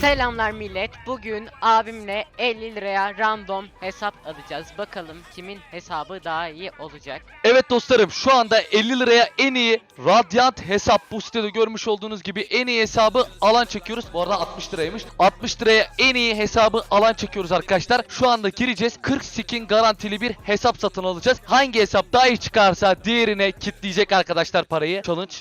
Selamlar millet. Bugün abimle 50 liraya random hesap alacağız. Bakalım kimin hesabı daha iyi olacak. Evet dostlarım şu anda 50 liraya en iyi Radiant hesap bu sitede görmüş olduğunuz gibi en iyi hesabı alan çekiyoruz. Bu arada 60 liraymış. 60 liraya en iyi hesabı alan çekiyoruz arkadaşlar. Şu anda gireceğiz. 40 skin garantili bir hesap satın alacağız. Hangi hesap daha iyi çıkarsa diğerine kitleyecek arkadaşlar parayı. Challenge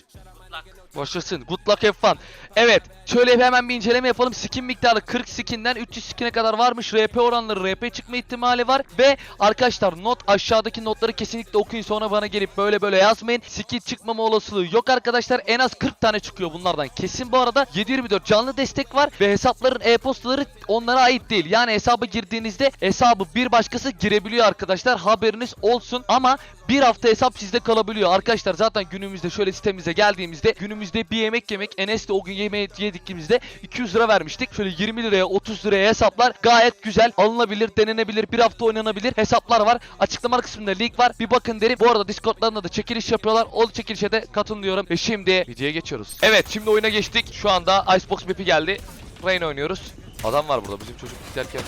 Başlasın. Good luck have fun. Evet. Şöyle hemen bir inceleme yapalım. Skin miktarı 40 skinden 300 skine kadar varmış. RP oranları RP çıkma ihtimali var. Ve arkadaşlar not aşağıdaki notları kesinlikle okuyun. Sonra bana gelip böyle böyle yazmayın. Skin çıkmama olasılığı yok arkadaşlar. En az 40 tane çıkıyor bunlardan. Kesin bu arada 724 canlı destek var. Ve hesapların e-postaları onlara ait değil. Yani hesaba girdiğinizde hesabı bir başkası girebiliyor arkadaşlar. Haberiniz olsun. Ama bir hafta hesap sizde kalabiliyor. Arkadaşlar zaten günümüzde şöyle sitemize geldiğimizde günümüzde bir yemek yemek Enes'le o gün yemeği yedikimizde 200 lira vermiştik. Şöyle 20 liraya 30 liraya hesaplar gayet güzel alınabilir denenebilir bir hafta oynanabilir hesaplar var. Açıklama kısmında link var bir bakın derim. Bu arada Discord'larında da çekiliş yapıyorlar. O çekilişe de katılın diyorum. Ve şimdi videoya geçiyoruz. Evet şimdi oyuna geçtik. Şu anda Icebox map'i geldi. Rain oynuyoruz. Adam var burada bizim çocuk giderken.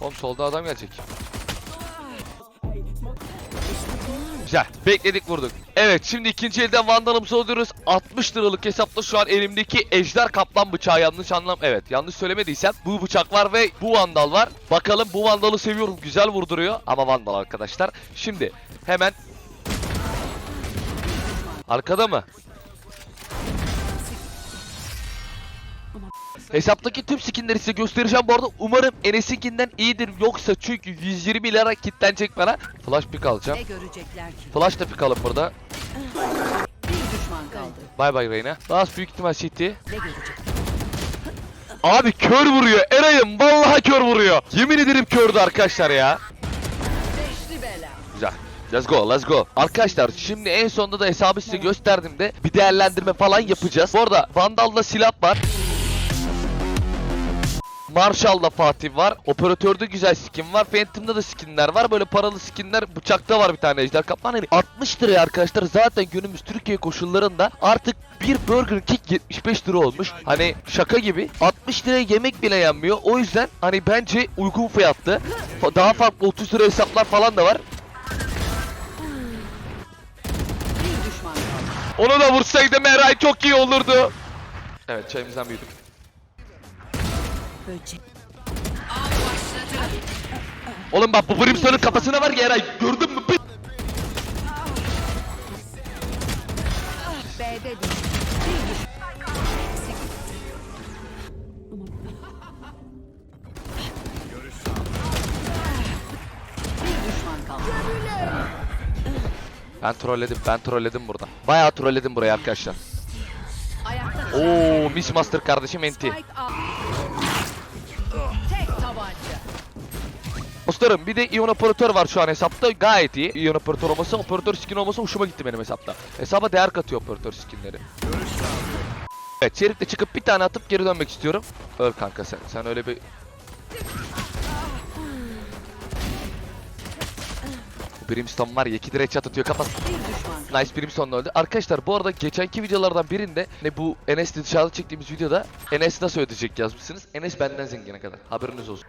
Oğlum solda adam gelecek. Güzel. Bekledik vurduk. Evet şimdi ikinci elden vandalımızı alıyoruz. 60 liralık hesapta şu an elimdeki ejder kaplan bıçağı yanlış anlam. Evet yanlış söylemediysem bu bıçak var ve bu vandal var. Bakalım bu vandalı seviyorum. Güzel vurduruyor ama vandal arkadaşlar. Şimdi hemen Arkada mı? Hesaptaki tüm skinleri size göstereceğim bu arada. Umarım Enes'inkinden iyidir. Yoksa çünkü 120 lira kitlenecek bana. Flash pick alacağım. Ne görecekler ki? Flash da pick alın burada. Bir düşman kaldı. Bay bay Reyna. Daha büyük ihtimal City. Ne görecek? Abi kör vuruyor. Eray'ım vallahi kör vuruyor. Yemin ederim kördü arkadaşlar ya. Beşli bela. Güzel. Let's go, let's go. Arkadaşlar şimdi en sonunda da hesabı size gösterdiğimde bir değerlendirme falan yapacağız. Bu arada Vandal'da silah var. Marshall'da Fatih var. Operatörde güzel skin var. Phantom'da da skinler var. Böyle paralı skinler. Bıçakta var bir tane ejder kaplan. Hani 60 liraya arkadaşlar zaten günümüz Türkiye koşullarında artık bir Burger King 75 lira olmuş. Hani şaka gibi. 60 liraya yemek bile yenmiyor. O yüzden hani bence uygun fiyatlı. Daha farklı 30 lira hesaplar falan da var. Onu da vursaydım Eray çok iyi olurdu. Evet çayımızdan büyüdük. Böcek. Oğlum bak bu Brimstone'un kafasına var ya Eray gördün mü? B'de değil. Bir düşman. Bir düşman kaldı. Ben trolledim ben trolledim burada. Bayağı trolledim burayı arkadaşlar. Oo Miss Master kardeşim enti. Dostlarım bir de Ion Operatör var şu an hesapta gayet iyi. Ion Operatör olması, Operatör skin olması hoşuma gitti benim hesapta. Hesaba değer katıyor Operatör skinleri. Evet Şerif'le çıkıp bir tane atıp geri dönmek istiyorum. Öl kanka sen. Sen öyle bir... Bu Brimstone var ya 2 direkt çat atıyor kaldı. Nice Brimstone öldü. Arkadaşlar bu arada geçenki videolardan birinde ne bu Enes'le dışarıda çektiğimiz videoda Enes nasıl ödeyecek yazmışsınız. Enes benden zengine kadar. Haberiniz olsun.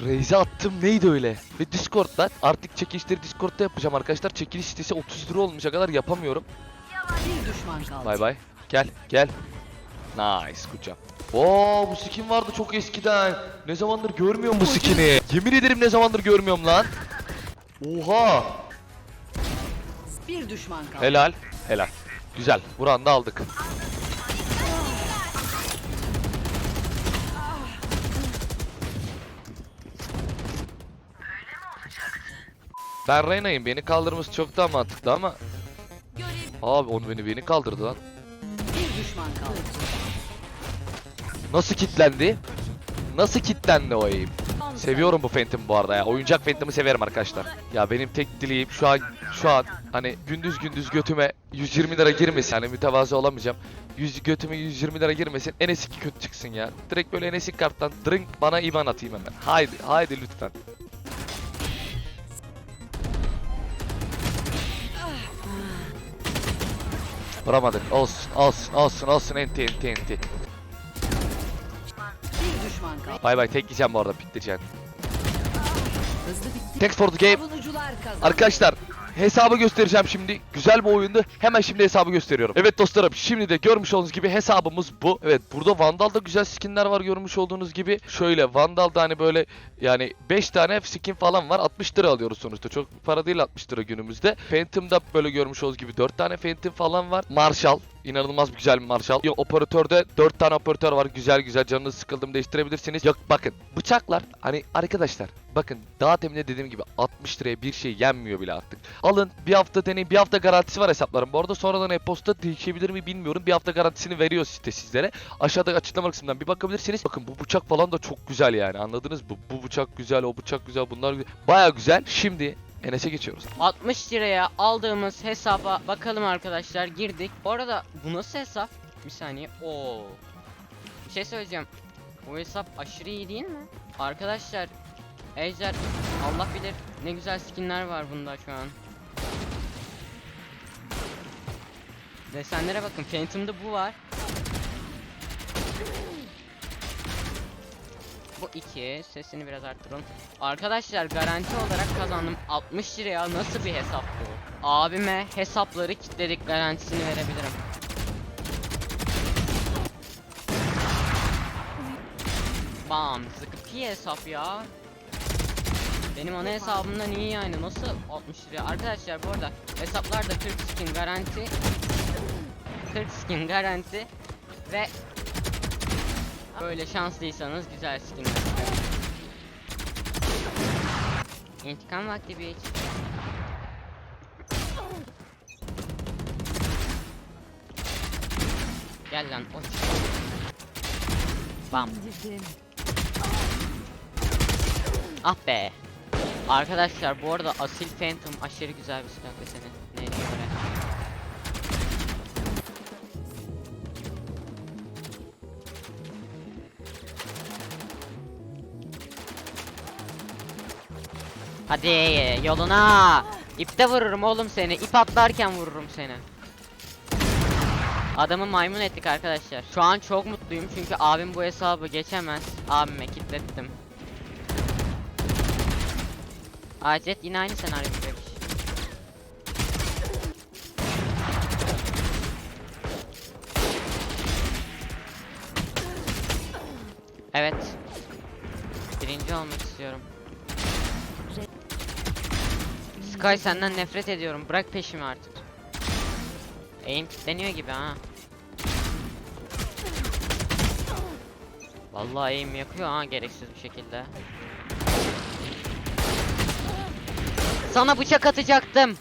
Raze'e attım neydi öyle? Ve Discord'da artık çekilişleri Discord'da yapacağım arkadaşlar. Çekiliş sitesi 30 lira olmuşa kadar yapamıyorum. Bir düşman kaldı. Bay bay. Gel gel. Nice job. Oo bu skin vardı çok eskiden. Ne zamandır görmüyorum bu skin'i. Yemin ederim ne zamandır görmüyorum lan. Oha. Bir düşman kaldı. Helal. Helal. Güzel. Buranı da aldık. Ben Reyna'yım. Beni kaldırması çok daha mantıklı ama... Abi onu beni beni kaldırdı lan. Bir düşman kaldı. Nasıl kitlendi? Nasıl kitlendi o aim? Seviyorum bu Phantom bu arada ya. Oyuncak Phantom'ı severim arkadaşlar. Ya benim tek dileğim şu an şu an hani gündüz gündüz götüme 120 lira girmesin. Yani mütevazı olamayacağım. 100 götüme 120 lira girmesin. En eski kötü çıksın ya. Direkt böyle en eski karttan drink bana IBAN atayım hemen. Haydi haydi lütfen. Vuramadık. Olsun olsun olsun olsun enti enti enti. Bir düşman kaldı. Bay bay tek yiyeceğim bu arada piktireceğim. Hızlı bitti. Thanks for the game. Savunucular kazandı. Arkadaşlar hesabı göstereceğim şimdi. Güzel bir oyundu. Hemen şimdi hesabı gösteriyorum. Evet dostlarım şimdi de görmüş olduğunuz gibi hesabımız bu. Evet burada Vandal'da güzel skinler var görmüş olduğunuz gibi. Şöyle Vandal'da hani böyle yani 5 tane skin falan var. 60 lira alıyoruz sonuçta. Çok para değil 60 lira günümüzde. Phantom'da böyle görmüş olduğunuz gibi 4 tane Phantom falan var. Marshall İnanılmaz bir güzel bir. Yok, Operatörde 4 tane operatör var. Güzel güzel canınız sıkıldım değiştirebilirsiniz. Yok bakın bıçaklar hani arkadaşlar bakın daha temin dediğim gibi 60 liraya bir şey yenmiyor bile artık. Alın bir hafta deneyin bir hafta garantisi var hesapların. Bu arada sonradan e-posta değişebilir mi bilmiyorum. Bir hafta garantisini veriyor site sizlere. Aşağıda açıklama kısmından bir bakabilirsiniz. Bakın bu bıçak falan da çok güzel yani anladınız mı? Bu bıçak güzel o bıçak güzel bunlar güzel. Baya güzel. Şimdi Enes'e geçiyoruz. 60 liraya aldığımız hesaba bakalım arkadaşlar girdik. Bu arada bu nasıl hesap? Bir saniye. Oo. Bir şey söyleyeceğim. Bu hesap aşırı iyi değil mi? Arkadaşlar Ejder Allah bilir ne güzel skinler var bunda şu an. Desenlere bakın. Phantom'da bu var. Bu iki. Sesini biraz arttıralım. Arkadaşlar garanti olarak kazandım. 60 liraya nasıl bir hesap bu? Abime hesapları kilitledik garantisini verebilirim. Bam. Sıkı hesap ya. Benim ana hesabımdan iyi yani. Nasıl 60 liraya? Arkadaşlar bu arada hesaplarda 40 skin garanti. 40 skin garanti. Ve Böyle şanslıysanız güzel skinler. İntikam vakti bir. Gel lan o Bam. Ah be. Arkadaşlar bu arada Asil Phantom aşırı güzel bir silah Neydi Hadi yoluna. İpte vururum oğlum seni. İp atlarken vururum seni. Adamı maymun ettik arkadaşlar. Şu an çok mutluyum çünkü abim bu hesabı geçemez. Abime kilitlettim. Acet yine aynı senaryo gibi. Evet. Birinci olmak istiyorum. Sky senden nefret ediyorum. Bırak peşimi artık. Aim kilitleniyor gibi ha. Vallahi aim yakıyor ha gereksiz bir şekilde. Sana bıçak atacaktım.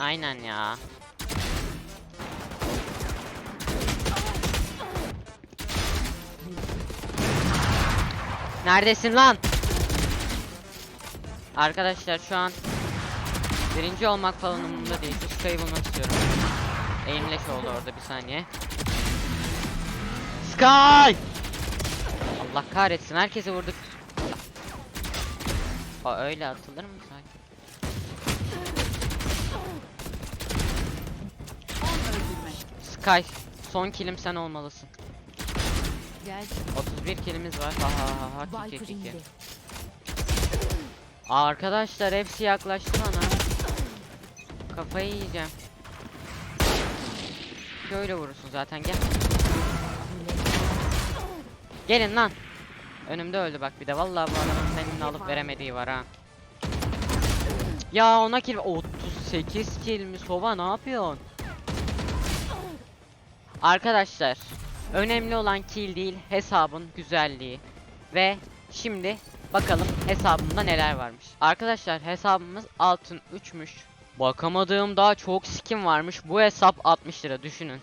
Aynen ya. Neredesin lan? Arkadaşlar şu an birinci olmak falan umurumda değil. Şu Sky'ı bulmak istiyorum. Aimleş oldu orada bir saniye. Sky! Allah kahretsin herkese vurduk. O öyle atılır mı sanki? Sky son kilim sen olmalısın. Gel. 31 kilimiz var. Ha ha ha ha. Viper Kiki kiki. indi. Arkadaşlar hepsi yaklaştı bana. Kafayı yiyeceğim. Şöyle vurursun zaten gel. Gelin lan. Önümde öldü bak bir de vallahi bu adamın seninle alıp veremediği var ha. Ya ona kill 38 kill mi Sova ne yapıyorsun? Arkadaşlar önemli olan kill değil hesabın güzelliği ve şimdi bakalım hesabımda neler varmış. Arkadaşlar hesabımız altın 3'müş. Bakamadığım daha çok skin varmış. Bu hesap 60 lira düşünün.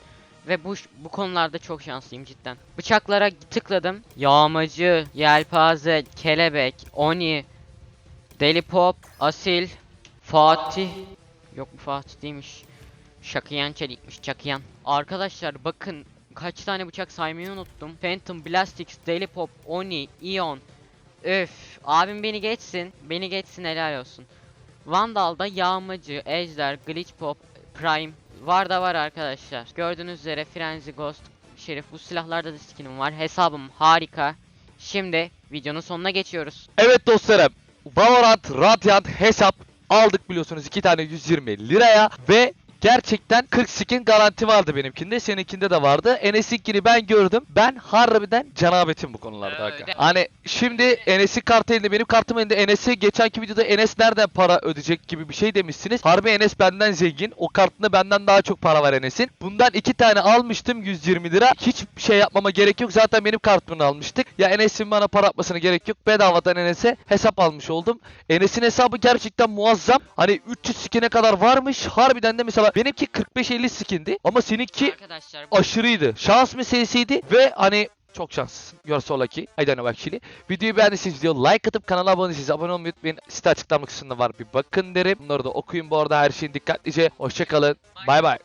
Ve bu bu konularda çok şanslıyım cidden. Bıçaklara tıkladım. Yağmacı, yelpaze, kelebek, oni, deli pop, asil, Fatih. Yok bu Fatih değilmiş. Şakıyan çelikmiş çakıyan. Arkadaşlar bakın kaç tane bıçak saymayı unuttum. Phantom, Blastix, Deli Pop, Oni, Ion. Öf abim beni geçsin. Beni geçsin helal olsun. Vandal'da Yağmacı, Ejder, Glitch Pop, Prime var da var arkadaşlar. Gördüğünüz üzere Frenzy Ghost, Şerif bu silahlarda da skinim var. Hesabım harika. Şimdi videonun sonuna geçiyoruz. Evet dostlarım. Valorant Radiant hesap aldık biliyorsunuz iki tane 120 liraya ve Gerçekten 40 skin garanti vardı benimkinde. Seninkinde de vardı. Enes'inkini ben gördüm. Ben harbiden canabetim bu konularda. Öyle. aga. Hani şimdi Enes'in kartı elinde benim kartım elinde. Enes'e geçenki videoda Enes nereden para ödeyecek gibi bir şey demişsiniz. Harbi Enes benden zengin. O kartında benden daha çok para var Enes'in. Bundan iki tane almıştım 120 lira. Hiç şey yapmama gerek yok. Zaten benim kartımını almıştık. Ya Enes'in bana para atmasına gerek yok. Bedavadan Enes'e hesap almış oldum. Enes'in hesabı gerçekten muazzam. Hani 300 skin'e kadar varmış. Harbiden de mesela benimki 45-50 skindi. Ama seninki Arkadaşlar aşırıydı. Şans meselesiydi ve hani çok şans. You're so lucky. I don't know actually. Videoyu beğendiyseniz video like atıp kanala abone değilseniz abone olmayı unutmayın. Site açıklama kısmında var bir bakın derim. Bunları da okuyun bu arada her şeyin dikkatlice. Hoşçakalın. Bay bay.